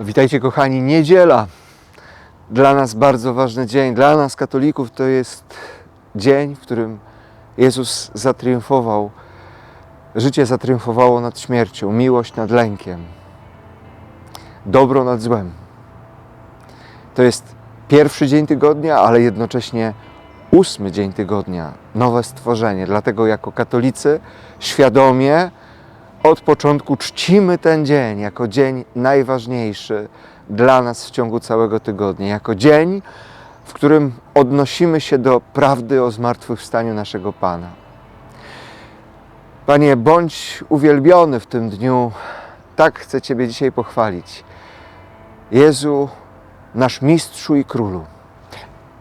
Witajcie kochani, niedziela. Dla nas bardzo ważny dzień. Dla nas katolików to jest dzień, w którym Jezus zatriumfował. Życie zatriumfowało nad śmiercią, miłość nad lękiem, dobro nad złem. To jest pierwszy dzień tygodnia, ale jednocześnie ósmy dzień tygodnia, nowe stworzenie. Dlatego jako katolicy świadomie od początku czcimy ten dzień jako dzień najważniejszy dla nas w ciągu całego tygodnia, jako dzień, w którym odnosimy się do prawdy o zmartwychwstaniu naszego Pana. Panie, bądź uwielbiony w tym dniu. Tak chcę Ciebie dzisiaj pochwalić. Jezu, nasz mistrzu i królu.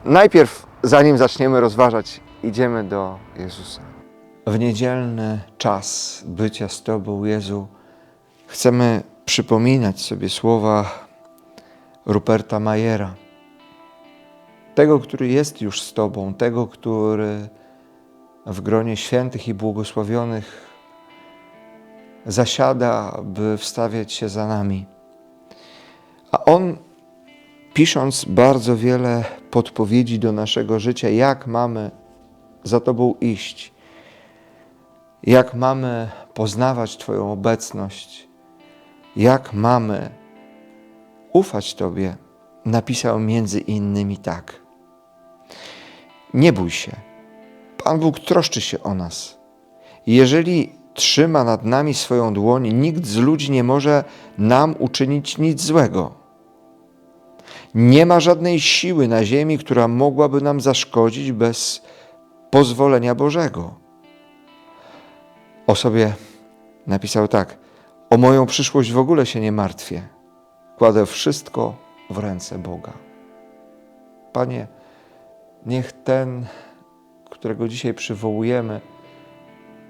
Najpierw, zanim zaczniemy rozważać, idziemy do Jezusa. W niedzielny czas bycia z Tobą, Jezu, chcemy przypominać sobie słowa Ruperta Majera. Tego, który jest już z Tobą, tego, który w gronie świętych i błogosławionych zasiada, by wstawiać się za nami. A on, pisząc bardzo wiele podpowiedzi do naszego życia, jak mamy za Tobą iść, jak mamy poznawać Twoją obecność, jak mamy ufać Tobie, napisał między innymi tak. Nie bój się. Pan Bóg troszczy się o nas. Jeżeli trzyma nad nami swoją dłoń, nikt z ludzi nie może nam uczynić nic złego. Nie ma żadnej siły na ziemi, która mogłaby nam zaszkodzić bez pozwolenia Bożego. O sobie napisał tak: O moją przyszłość w ogóle się nie martwię. Kładę wszystko w ręce Boga. Panie, niech ten, którego dzisiaj przywołujemy,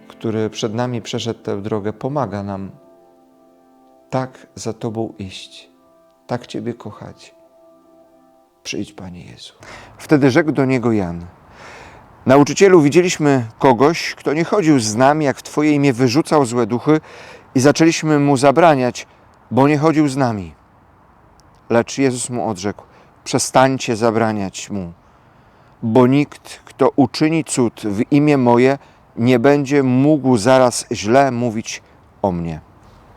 który przed nami przeszedł tę drogę, pomaga nam tak za Tobą iść, tak Ciebie kochać. Przyjdź, Panie Jezu. Wtedy rzekł do niego Jan. Nauczycielu, widzieliśmy kogoś, kto nie chodził z nami, jak w Twoje imię wyrzucał złe duchy i zaczęliśmy mu zabraniać, bo nie chodził z nami. Lecz Jezus mu odrzekł: Przestańcie zabraniać mu, bo nikt, kto uczyni cud w imię moje, nie będzie mógł zaraz źle mówić o mnie.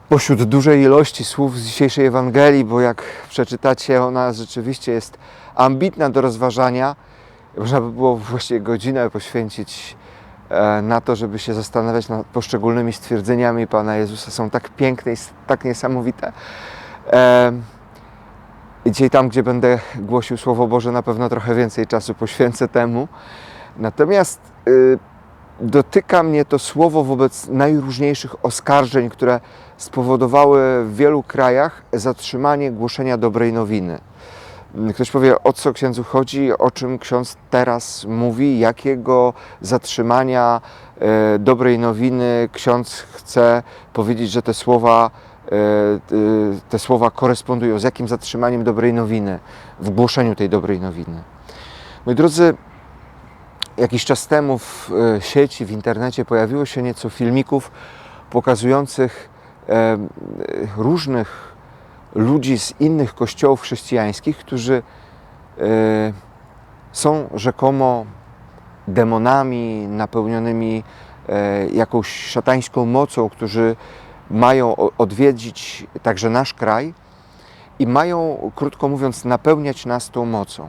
Pośród dużej ilości słów z dzisiejszej Ewangelii, bo jak przeczytacie, ona rzeczywiście jest ambitna do rozważania, można by było właściwie godzinę poświęcić e, na to, żeby się zastanawiać nad poszczególnymi stwierdzeniami Pana Jezusa. Są tak piękne i tak niesamowite. E, dzisiaj tam, gdzie będę głosił Słowo Boże, na pewno trochę więcej czasu poświęcę temu. Natomiast y, dotyka mnie to słowo wobec najróżniejszych oskarżeń, które spowodowały w wielu krajach zatrzymanie głoszenia dobrej nowiny. Ktoś powie, o co księdzu chodzi, o czym ksiądz teraz mówi, jakiego zatrzymania e, dobrej nowiny ksiądz chce powiedzieć, że te słowa, e, e, te słowa korespondują, z jakim zatrzymaniem dobrej nowiny w głoszeniu tej dobrej nowiny. Moi drodzy, jakiś czas temu w sieci, w internecie pojawiło się nieco filmików pokazujących różnych ludzi z innych kościołów chrześcijańskich, którzy e, są rzekomo demonami napełnionymi e, jakąś szatańską mocą, którzy mają odwiedzić także nasz kraj i mają, krótko mówiąc, napełniać nas tą mocą.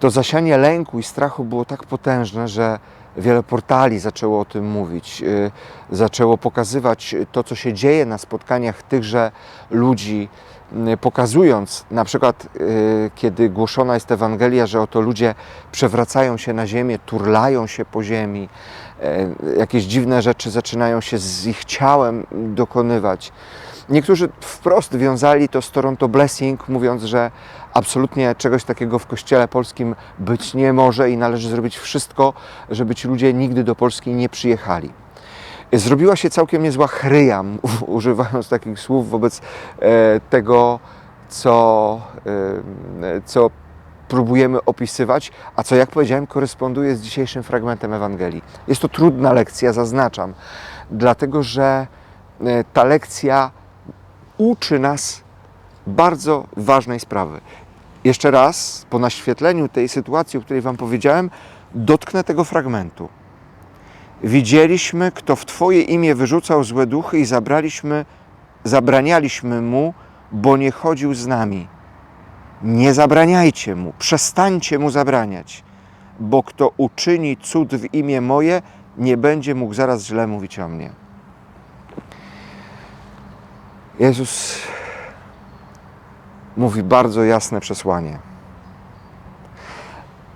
To zasianie lęku i strachu było tak potężne, że wiele portali zaczęło o tym mówić, y, zaczęło pokazywać to, co się dzieje na spotkaniach tychże ludzi, y, pokazując na przykład, y, kiedy głoszona jest Ewangelia, że oto ludzie przewracają się na ziemię, turlają się po ziemi, jakieś dziwne rzeczy zaczynają się z ich ciałem dokonywać. Niektórzy wprost wiązali to z Toronto Blessing, mówiąc, że absolutnie czegoś takiego w kościele polskim być nie może i należy zrobić wszystko, żeby ci ludzie nigdy do Polski nie przyjechali. Zrobiła się całkiem niezła chryja, używając takich słów wobec e, tego, co, e, co próbujemy opisywać, a co, jak powiedziałem, koresponduje z dzisiejszym fragmentem Ewangelii. Jest to trudna lekcja, zaznaczam, dlatego że e, ta lekcja uczy nas bardzo ważnej sprawy. Jeszcze raz, po naświetleniu tej sytuacji, o której Wam powiedziałem, dotknę tego fragmentu. Widzieliśmy, kto w Twoje imię wyrzucał złe duchy i zabraliśmy, zabranialiśmy mu, bo nie chodził z nami. Nie zabraniajcie mu, przestańcie mu zabraniać, bo kto uczyni cud w imię moje, nie będzie mógł zaraz źle mówić o mnie. Jezus mówi bardzo jasne przesłanie.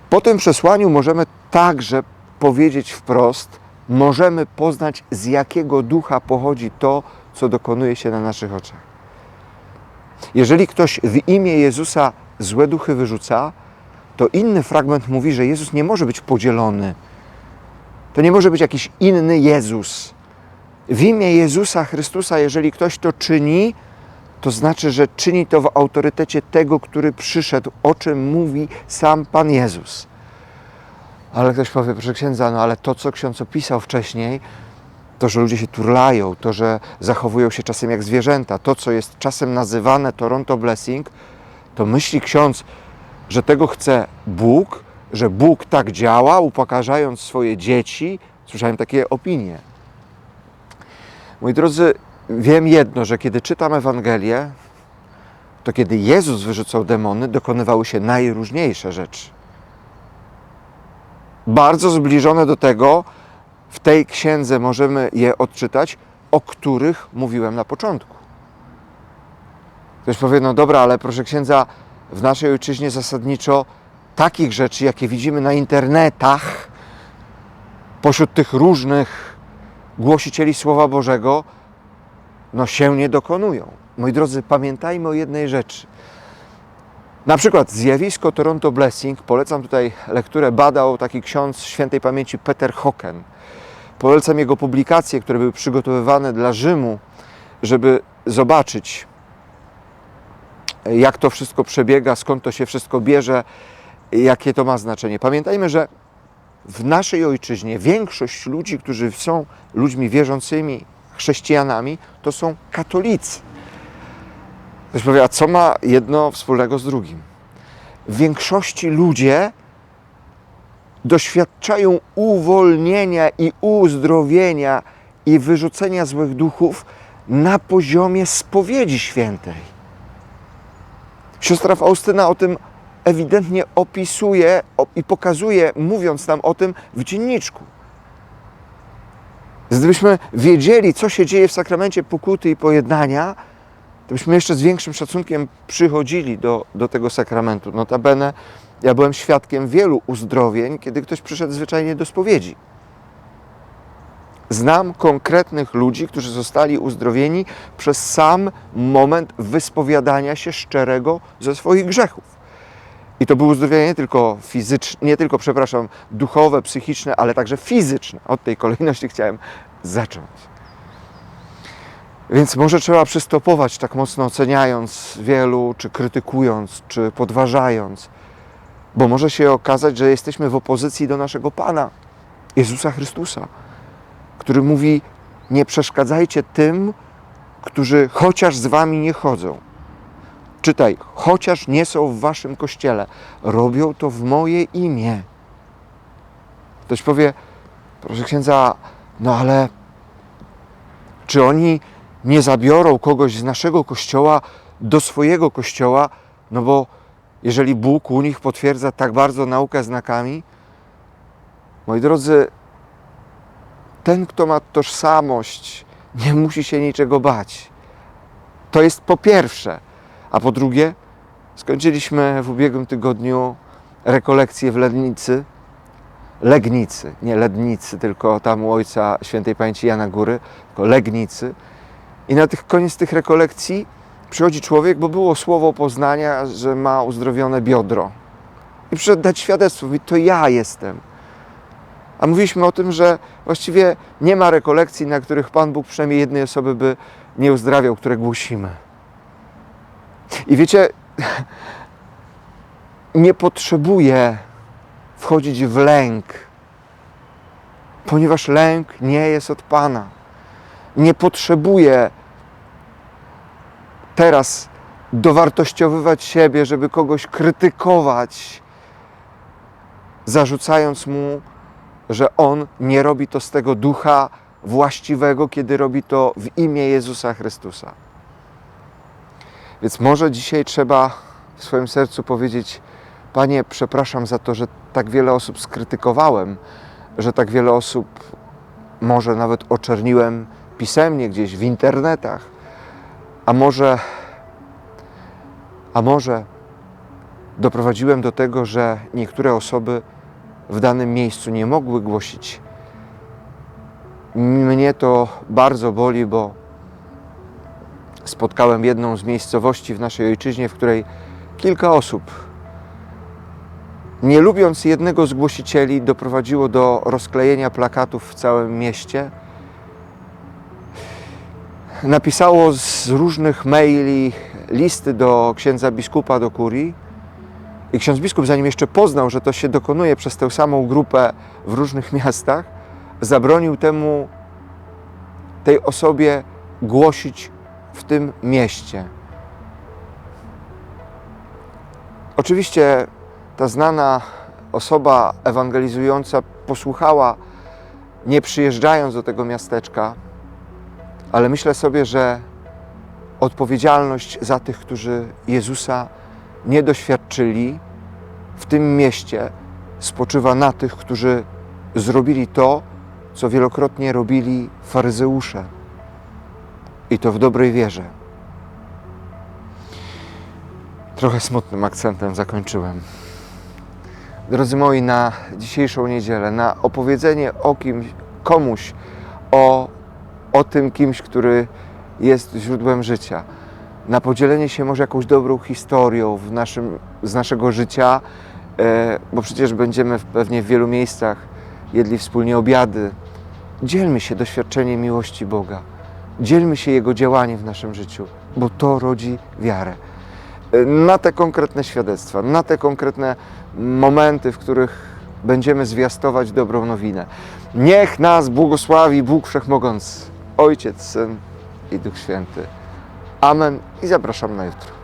Po tym przesłaniu możemy także powiedzieć wprost, możemy poznać z jakiego ducha pochodzi to, co dokonuje się na naszych oczach. Jeżeli ktoś w imię Jezusa złe duchy wyrzuca, to inny fragment mówi, że Jezus nie może być podzielony. To nie może być jakiś inny Jezus. W imię Jezusa Chrystusa, jeżeli ktoś to czyni, to znaczy, że czyni to w autorytecie tego, który przyszedł, o czym mówi sam Pan Jezus. Ale ktoś powie, proszę księdza, no ale to, co ksiądz opisał wcześniej, to, że ludzie się turlają, to, że zachowują się czasem jak zwierzęta, to, co jest czasem nazywane Toronto Blessing, to myśli ksiądz, że tego chce Bóg, że Bóg tak działa, upokarzając swoje dzieci. Słyszałem takie opinie. Moi drodzy, wiem jedno, że kiedy czytam Ewangelię, to kiedy Jezus wyrzucał demony, dokonywały się najróżniejsze rzeczy. Bardzo zbliżone do tego, w tej księdze możemy je odczytać, o których mówiłem na początku. Ktoś powie, no dobra, ale proszę księdza, w naszej ojczyźnie zasadniczo takich rzeczy, jakie widzimy na internetach, pośród tych różnych głosicieli Słowa Bożego, no się nie dokonują. Moi drodzy, pamiętajmy o jednej rzeczy. Na przykład zjawisko Toronto Blessing, polecam tutaj lekturę, badał taki ksiądz świętej pamięci Peter Hocken. Polecam jego publikacje, które były przygotowywane dla Rzymu, żeby zobaczyć, jak to wszystko przebiega, skąd to się wszystko bierze, jakie to ma znaczenie. Pamiętajmy, że w naszej ojczyźnie większość ludzi, którzy są ludźmi wierzącymi, chrześcijanami, to są katolicy. Ktoś powie, a co ma jedno wspólnego z drugim? W większości ludzie doświadczają uwolnienia i uzdrowienia i wyrzucenia złych duchów na poziomie spowiedzi świętej. Siostra Faustyna o tym ewidentnie opisuje i pokazuje, mówiąc nam o tym w dzienniczku. Gdybyśmy wiedzieli, co się dzieje w sakramencie pokuty i pojednania, to byśmy jeszcze z większym szacunkiem przychodzili do, do tego sakramentu. Notabene ja byłem świadkiem wielu uzdrowień, kiedy ktoś przyszedł zwyczajnie do spowiedzi. Znam konkretnych ludzi, którzy zostali uzdrowieni przez sam moment wyspowiadania się szczerego ze swoich grzechów. I to było uzdrowienie nie tylko fizyczne, nie tylko, przepraszam, duchowe, psychiczne, ale także fizyczne. Od tej kolejności chciałem zacząć. Więc może trzeba przystopować, tak mocno oceniając wielu, czy krytykując, czy podważając, bo może się okazać, że jesteśmy w opozycji do naszego Pana, Jezusa Chrystusa, który mówi: Nie przeszkadzajcie tym, którzy chociaż z wami nie chodzą. Czytaj, chociaż nie są w waszym kościele, robią to w moje imię. Ktoś powie, proszę księdza, no ale czy oni nie zabiorą kogoś z naszego kościoła do swojego kościoła? No bo jeżeli Bóg u nich potwierdza tak bardzo naukę znakami, moi drodzy, ten, kto ma tożsamość, nie musi się niczego bać. To jest po pierwsze. A po drugie, skończyliśmy w ubiegłym tygodniu rekolekcję w Lednicy, Legnicy, nie Lednicy, tylko tam u ojca świętej pamięci Jana Góry, tylko Legnicy. I na tych, koniec tych rekolekcji przychodzi człowiek, bo było słowo poznania, że ma uzdrowione biodro. I przyszedł dać świadectwo, mówi, to ja jestem. A mówiliśmy o tym, że właściwie nie ma rekolekcji, na których Pan Bóg przynajmniej jednej osoby by nie uzdrawiał, które głosimy. I wiecie, nie potrzebuję wchodzić w lęk, ponieważ lęk nie jest od Pana. Nie potrzebuję teraz dowartościowywać siebie, żeby kogoś krytykować, zarzucając mu, że on nie robi to z tego ducha właściwego, kiedy robi to w imię Jezusa Chrystusa. Więc może dzisiaj trzeba w swoim sercu powiedzieć: Panie, przepraszam za to, że tak wiele osób skrytykowałem, że tak wiele osób może nawet oczerniłem pisemnie gdzieś w internetach, a może, a może doprowadziłem do tego, że niektóre osoby w danym miejscu nie mogły głosić. Mnie to bardzo boli, bo spotkałem jedną z miejscowości w naszej ojczyźnie, w której kilka osób, nie lubiąc jednego z głosicieli, doprowadziło do rozklejenia plakatów w całym mieście. Napisało z różnych maili listy do księdza biskupa, do kurii. I ksiądz biskup, zanim jeszcze poznał, że to się dokonuje przez tę samą grupę w różnych miastach, zabronił temu, tej osobie głosić w tym mieście. Oczywiście ta znana osoba ewangelizująca posłuchała, nie przyjeżdżając do tego miasteczka, ale myślę sobie, że odpowiedzialność za tych, którzy Jezusa nie doświadczyli w tym mieście, spoczywa na tych, którzy zrobili to, co wielokrotnie robili faryzeusze. I to w dobrej wierze. Trochę smutnym akcentem zakończyłem. Drodzy moi, na dzisiejszą niedzielę, na opowiedzenie o kimś, komuś o, o tym kimś, który jest źródłem życia, na podzielenie się może jakąś dobrą historią w naszym, z naszego życia, e, bo przecież będziemy pewnie w wielu miejscach jedli wspólnie obiady. Dzielmy się doświadczeniem miłości Boga. Dzielmy się Jego działaniem w naszym życiu, bo to rodzi wiarę. E, Na te konkretne świadectwa, na te konkretne momenty, w których będziemy zwiastować dobrą nowinę. Niech nas błogosławi Bóg Wszechmogący, Ojciec, Syn i Duch Święty. Amen i zapraszam na jutro.